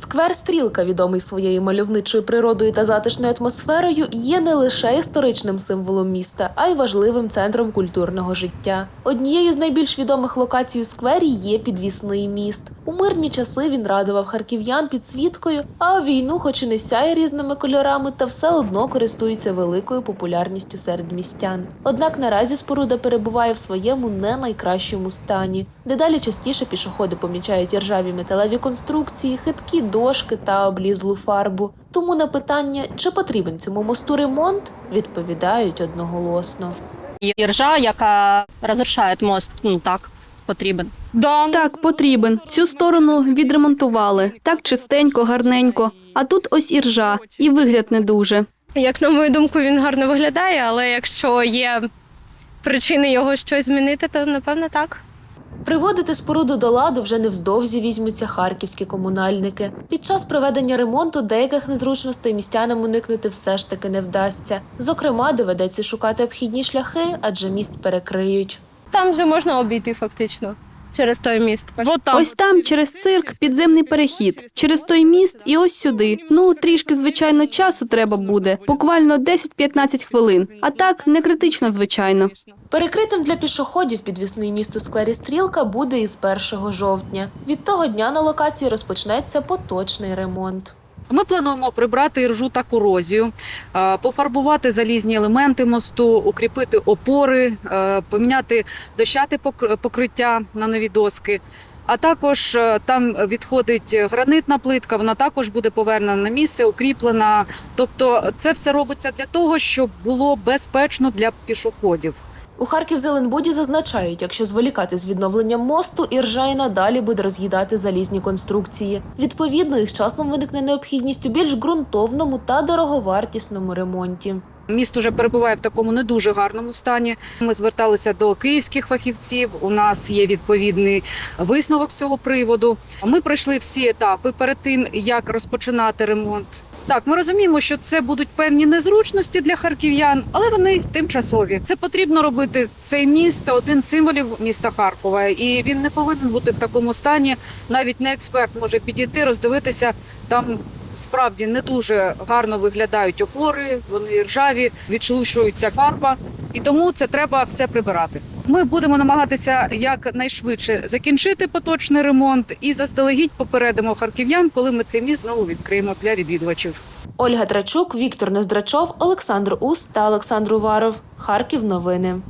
Сквер Стрілка, відомий своєю мальовничою природою та затишною атмосферою, є не лише історичним символом міста, а й важливим центром культурного життя. Однією з найбільш відомих локацій у сквері є підвісний міст. У мирні часи він радував харків'ян підсвіткою, а у війну, хоч і не сяє різними кольорами, та все одно користується великою популярністю серед містян. Однак наразі споруда перебуває в своєму не найкращому стані. Дедалі частіше пішоходи помічають іржаві металеві конструкції, хиткі дошки та облізлу фарбу. Тому на питання, чи потрібен цьому мосту ремонт, відповідають одноголосно. І ржа, яка розрушає мост, ну так, потрібен. Да. Так, потрібен. Цю сторону відремонтували. Так чистенько, гарненько. А тут ось і ржа, і вигляд не дуже. Як на мою думку, він гарно виглядає, але якщо є причини його щось змінити, то напевно так. Приводити споруду до ладу вже невздовзі візьмуться харківські комунальники. Під час проведення ремонту деяких незручностей містянам уникнути все ж таки не вдасться. Зокрема, доведеться шукати обхідні шляхи, адже міст перекриють. Там вже можна обійти фактично через той міст. Вот там. Ось там через цирк підземний перехід, через той міст і ось сюди. Ну трішки звичайно часу треба буде, буквально 10-15 хвилин. А так не критично, звичайно. Перекритим для пішоходів підвісний міст у сквері Стрілка буде із 1 жовтня. Від того дня на локації розпочнеться поточний ремонт. Ми плануємо прибрати іржу та корозію, е, пофарбувати залізні елементи мосту, укріпити опори, е, поміняти дощати пок- покриття на нові доски. А також е, там відходить гранитна плитка, вона також буде повернена на місце, укріплена. Тобто, це все робиться для того, щоб було безпечно для пішоходів. У Харків Зеленбуді зазначають, якщо зволікати з відновленням мосту, іржа і надалі буде роз'їдати залізні конструкції. Відповідно, їх часом виникне необхідність у більш ґрунтовному та дороговартісному ремонті. Міст уже перебуває в такому не дуже гарному стані. Ми зверталися до київських фахівців. У нас є відповідний висновок з цього приводу. Ми пройшли всі етапи перед тим, як розпочинати ремонт. Так, ми розуміємо, що це будуть певні незручності для харків'ян, але вони тимчасові. Це потрібно робити. Цей міст один з символів міста Харкова, і він не повинен бути в такому стані. Навіть не експерт може підійти, роздивитися там. Справді не дуже гарно виглядають опори, вони ржаві, відшелушується фарба, і тому це треба все прибирати. Ми будемо намагатися якнайшвидше закінчити поточний ремонт і заздалегідь попередимо харків'ян, коли ми цей міст знову відкриємо для відвідувачів. Ольга Трачук, Віктор Нездрачов, Олександр Ус та Олександр Уваров. Харків новини.